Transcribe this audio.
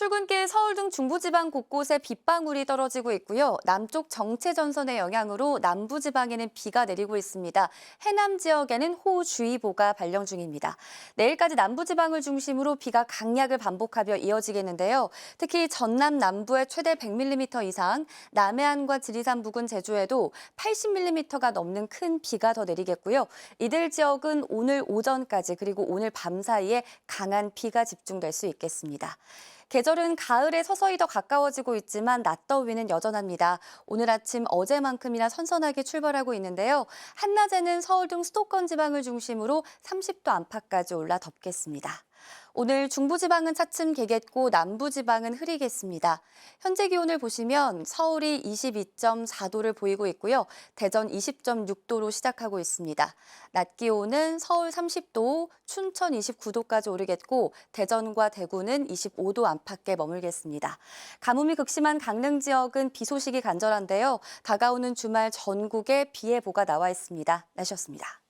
출근길 서울 등 중부지방 곳곳에 빗방울이 떨어지고 있고요. 남쪽 정체 전선의 영향으로 남부 지방에는 비가 내리고 있습니다. 해남 지역에는 호우주의보가 발령 중입니다. 내일까지 남부 지방을 중심으로 비가 강약을 반복하며 이어지겠는데요. 특히 전남 남부에 최대 100mm 이상, 남해안과 지리산 부근 제주에도 80mm가 넘는 큰 비가 더 내리겠고요. 이들 지역은 오늘 오전까지 그리고 오늘 밤 사이에 강한 비가 집중될 수 있겠습니다. 계절은 가을에 서서히 더 가까워지고 있지만 낮더위는 여전합니다. 오늘 아침 어제만큼이나 선선하게 출발하고 있는데요. 한낮에는 서울 등 수도권 지방을 중심으로 30도 안팎까지 올라 덥겠습니다. 오늘 중부지방은 차츰 개겠고 남부지방은 흐리겠습니다. 현재 기온을 보시면 서울이 22.4도를 보이고 있고요. 대전 20.6도로 시작하고 있습니다. 낮 기온은 서울 30도, 춘천 29도까지 오르겠고 대전과 대구는 25도 안팎에 머물겠습니다. 가뭄이 극심한 강릉 지역은 비 소식이 간절한데요. 다가오는 주말 전국에 비 예보가 나와 있습니다. 날씨였습니다.